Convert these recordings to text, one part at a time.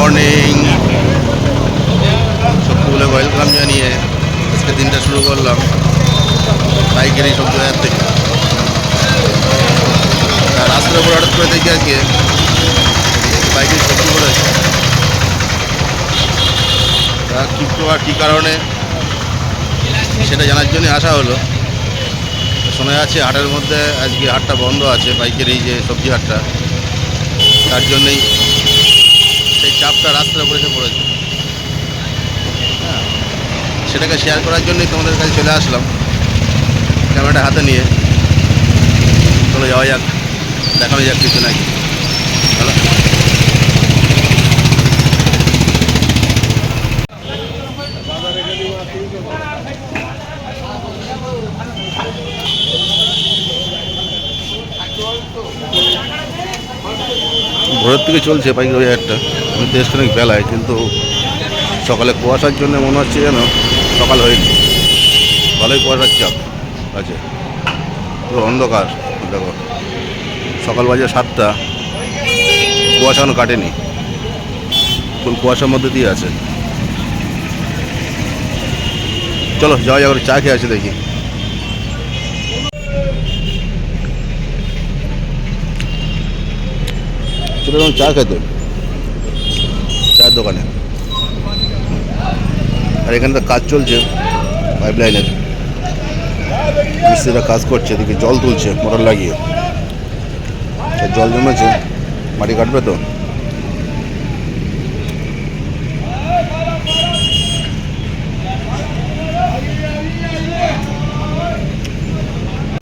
Morning সবগুলো welcome জানিয়ে আজকে দিনটা শুরু করলাম। বাইকের এই সবজি বাজার থেকে। রাস্তার উপর হঠাৎ করে দেখি আজকে বাইকের সবজি করেছে তা কী আর কী কারণে? সেটা জানার জন্য আসা হলো। শোনা যাচ্ছে হাটের মধ্যে আজকে হাটটা বন্ধ আছে বাইকের এই যে সবজি হাটটা, তার জন্যই সেই চাপটা রাস্তার উপরে এসে পড়েছে। হ্যাঁ সেটাকে শেয়ার করার জন্যই তোমাদের কাছে চলে আসলাম। ক্যামেরাটা হাতে নিয়ে। চলো যাওয়া যাক দেখানো যাক কিছু নাকি চলো। ভোরের থেকে চলছে বাজারটা আমি দেশ অনেক বেলায়, কিন্তু সকালে কুয়াশার জন্য মনে হচ্ছে যেন সকাল হয়নি। ভালোই কুয়াশার চাপ আছে। পুরো অন্ধকার, দেখো। সকাল বাজে সাতটা, কুয়াশা এখনও কাটেনি। ফুল কুয়াশার মধ্যে দিয়ে আছে। চলো, যাওয়া যাক চা খেয়ে আছে দেখি। চলে চা খেতে। চায়ের দোকানে। আর এখানে তো কাজ চলছে পাইপ লাইনের মিস্ত্রিরা কাজ করছে, এদিকে জল তুলছে, মোটর লাগিয়ে। জল জমেছে, মাটি কাটবে তো।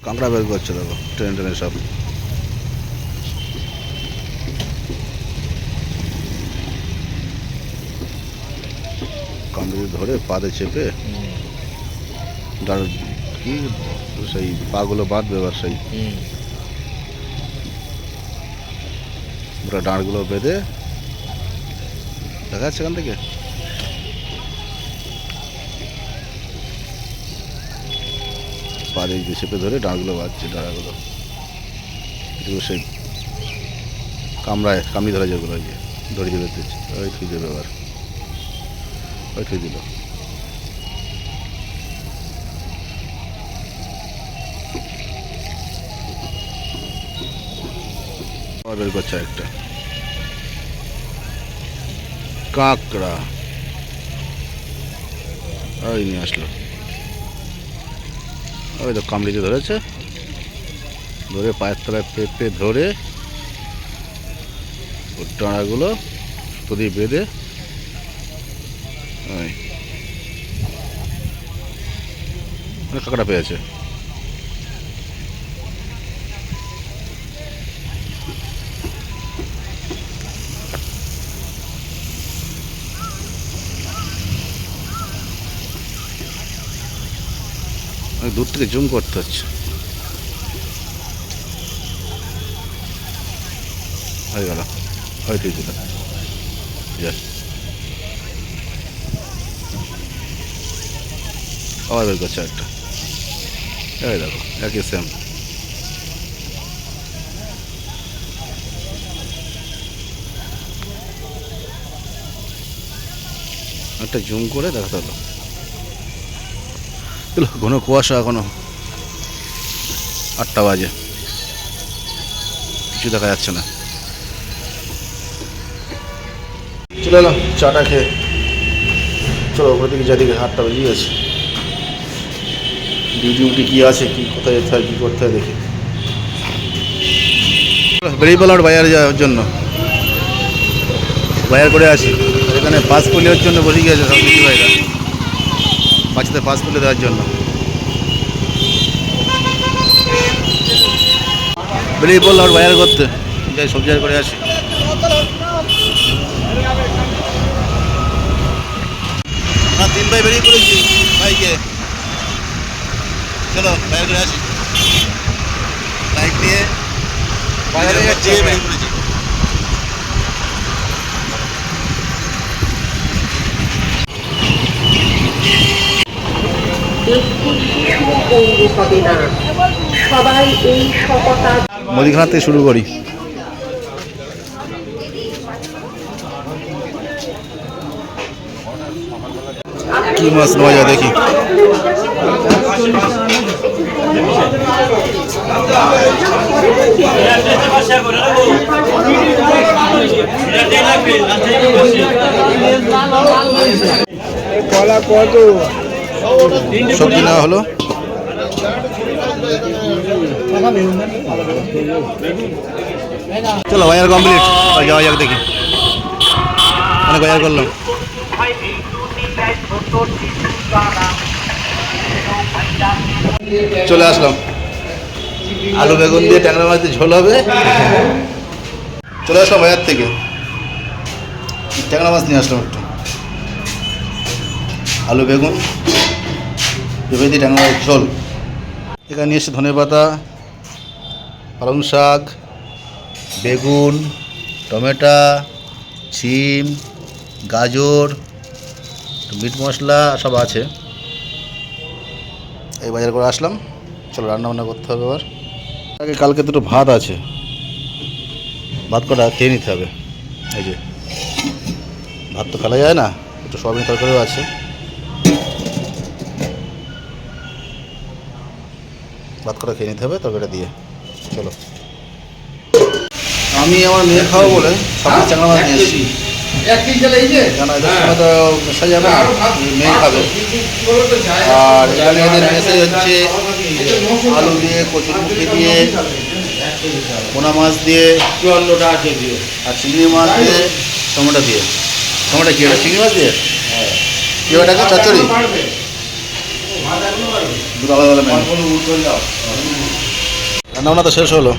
কাঁকড়া বের করছে দেখো ট্রেন ট্রেনের সব। কামড়ে ধরে পাতে চেপে কি সেই পাগুলো বাঁধবে এবার সেই। পুরো ডাঁড়গুলো বেঁধে দেখা যাচ্ছে এখান থেকে। যে চেপে ধরে ডাঁড়গুলো বাঁধছে ডাঁড়াগুলো। এগুলো সেই কামড়ায় কামড়ি ধরা যেগুলো ওই যে দড়ি বেঁধেছে ওই ঠিক দেবে এবার ঠিক দিল। বের একটা। কাঁকড়া। ওই নিয়ে আসলো। ওই তো কামড়িতে ধরেছে। ধরে পায়ের তলায় পেঁপে ধরে ওর ডাঁড়াগুলো দিয়ে বেঁধে ওই। অনেক কাঁকড়া পেয়েছে? দূর থেকে জুম করতে হচ্ছে। হয়ে গেল। হয়তো দিল আবার বের করছে একটা। এই দেখো, একই সেম একটা জুম করে দেখাতে হলো ঘন কুয়াশা এখনও। আটটা বাজে। কিছু দেখা যাচ্ছে না। চলে এলাম চাটা খেয়ে। চলো ওপর দিকে যাদিকে আটটা বেজে গেছে ডিউটি উটি কী আছে, কি কোথায় যেতে হয়, কী করতে হয় দেখি। বেরিয়ে পেলাম বাজারে যাওয়ার জন্য। বাজার করে আসি এখানে পাস পোলিওর জন্য বসে গিয়েছে সব কিছু ভাইরা। বাচ্চাদের পাস পোলিও দেওয়ার জন্য। পড়লাম আর বাজার করতে। যাই সবজি করে আসি। তিন ভাই বেরিয়ে পড়েছি বাইকে চলো বাইরে ঘুরে আসি। বাইক নিয়ে বাজারে যাচ্ছি বাইরে থেকে শুরু করি। কি মাছ নেওয়া দেখি। কলা কত সবজি নেওয়া হলো চলো বাজার কমপ্লিট যাওয়া যাক দেখি। অনেক বাজার করলাম। চলে আসলাম। আলু বেগুন দিয়ে ট্যাংরা মাছ দিয়ে ঝোল হবে? চলে আসলাম বাজার থেকে। ট্যাংরা মাছ নিয়ে আসলাম একটু। আলু বেগুন পেঁপে দিয়ে ট্যাংরা মাছের ঝোল। এখানে নিয়ে এসে ধনে পাতা, পালং শাক, বেগুন, টমেটো শিম গাজর, মিট মশলা সব আছে। এই বাজার করে আসলাম। চলো রান্না বান্না করতে হবে এবার। আগে কালকে দুটো ভাত আছে। ভাত কটা খেয়ে নিতে হবে। এই যে, ভাত তো ফেলা যায় না, একটু সয়াবিন তরকারিও আছে। ভাত কটা খেয়ে নিতে হবে তরকারিটা দিয়ে। চলো। আমি আমার মেয়ে খাব বলে সকাল চাংলা মাছ নিয়ে এসেছি। তো মেশা যাবে না মেয়ে খাবে। আর এখানে এদের মেসেজ হচ্ছে আলু দিয়ে কচুরমুখি দিয়ে পোনা মাছ দিয়ে আর চিংড়ি মাছ দিয়ে টমেটো দিয়ে। টমেটো কি ওটা চিংড়ি মাছ দিয়ে? কি ওটাকে চচ্চড়ি? দুটো আলাদা রান্নাবান্না তো শেষ হলো।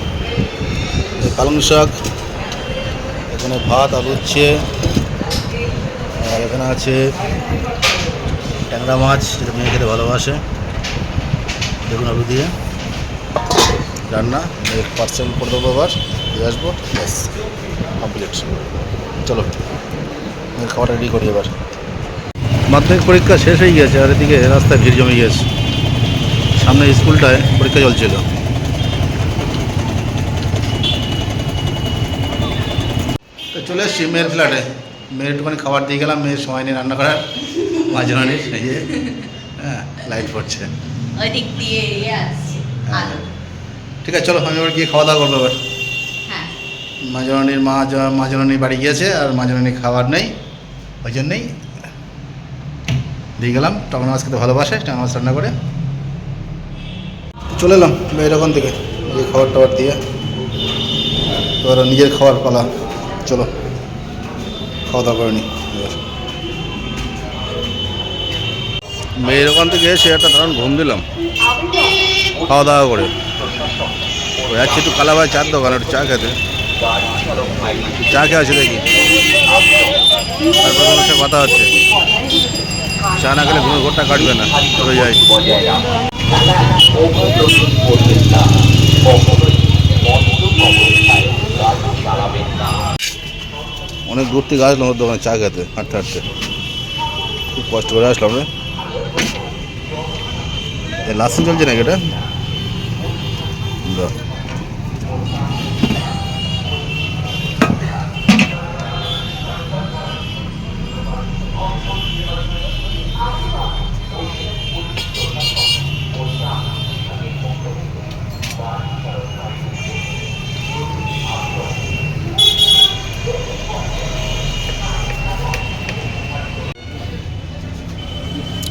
এই পালং শাক এখানে ভাত আলু আর এখানে আছে ট্যাংরা মাছ, যেটা মেয়ে খেতে ভালোবাসে। দেখুন আলু দিয়ে। রান্না পার্সেল করে দেবো আবার। দিয়ে আসব। ব্যাস কমপ্লিট চলো খাবারটা রেডি করি এবার। মাধ্যমিক পরীক্ষা শেষ হয়ে গেছে আর এদিকে রাস্তায় ভিড় জমে গিয়েছে। সামনে স্কুলটায় পরীক্ষা চলছিল। চলে এসছি মেয়ের ফ্ল্যাটে মেয়ের একটুখানি খাবার দিয়ে গেলাম মেয়ের সময় নিয়ে রান্না করার মাঝে মাঝে এই যে হ্যাঁ লাইট পড়ছে। ইয়ে আলো। ঠিক আছে চলো আমি এবার গিয়ে খাওয়া দাওয়া করব এবার। হ্যাঁ। মাজরানির মা মাজরানি বাড়ি গিয়েছে আর মাজরানি খাবার নেই ওই জন্যই দিয়ে গেলাম। টমেটো মাছ খেতে ভালোবাসে টমেটো মাছ রান্না করে। চলে এলাম মেয়ের ওখান থেকে খাবার টাবার দিয়ে। এবার নিজের খাবার পালা চলো। খাওয়া দাওয়া করে নি। এবার মেয়ের ওখান থেকে এসে একটা দারুণ ঘুম দিলাম। খাওয়া দাওয়া করে যাচ্ছে একটু কালাবাই চার দোকান একটু চা খেতে। চা খেয়ে আছে দেখি। তারপর তোমার সাথে কথা হচ্ছে। চা না খেলে ঘুমের ঘরটা কাটবে না। চলে যাই। অনেক দূর থেকে আসলাম ওর দোকানে চা খেতে, হাঁটতে হাঁটতে। খুব কষ্ট করে আসলাম রে। লাসিং চলছে নাকি এটা?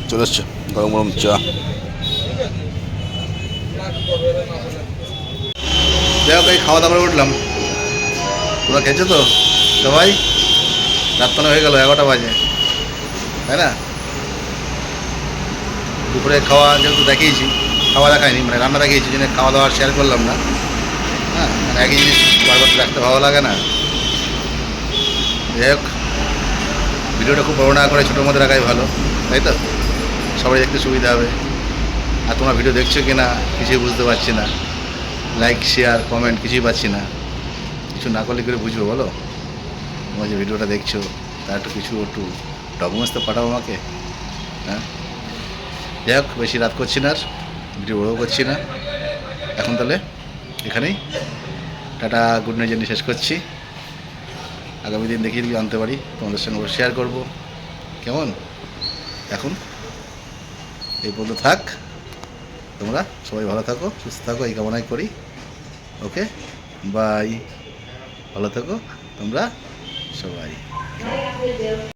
চলে এসছে। গরম গরম চা। যাই হোক, এই খাওয়া দাওয়া উঠলাম। তোরা খেয়েছো তো? সবাই? রাত্তানো হয়ে গেল, এগারোটা বাজে। তাই না? দুপুরে খাওয়া যেহেতু দেখিয়েছি, খাওয়া দেখায়নি মানে রান্না দেখিয়েছি, জন্য খাওয়া দাওয়া শেয়ার করলাম না। হ্যাঁ মানে একই জিনিস বারবার দেখতে ভালো লাগে না। যাই হোক, ভিডিওটা খুব বড় না করে ছোটোর মধ্যে রাখাই ভালো, তাই তো? সবাই দেখতে সুবিধা হবে। আর তোমরা ভিডিও দেখছ কি না কিছুই বুঝতে পারছি না। লাইক শেয়ার কমেন্ট কিছুই পাচ্ছি না। কিছু না করলে করে বুঝব বলো? তোমরা যে ভিডিওটা দেখছ, তার একটু কিছু, একটু ডকুমেন্টস তো পাঠাবো আমাকে। হ্যাঁ? যাই হোক, বেশি রাত করছি না আর ভিডিও বড়ও করছি না। এখন তাহলে এখানেই। টাটা গুড নাইট জার্নি শেষ করছি। আগামী দিন দেখি যদি আনতে পারি। তোমাদের সঙ্গে শেয়ার করব। কেমন? এখন? এই পর্যন্ত থাক। তোমরা সবাই ভালো থাকো, সুস্থ থাকো, এই কামনাই করি। ওকে বাই ভালো থাকো। তোমরা সবাই।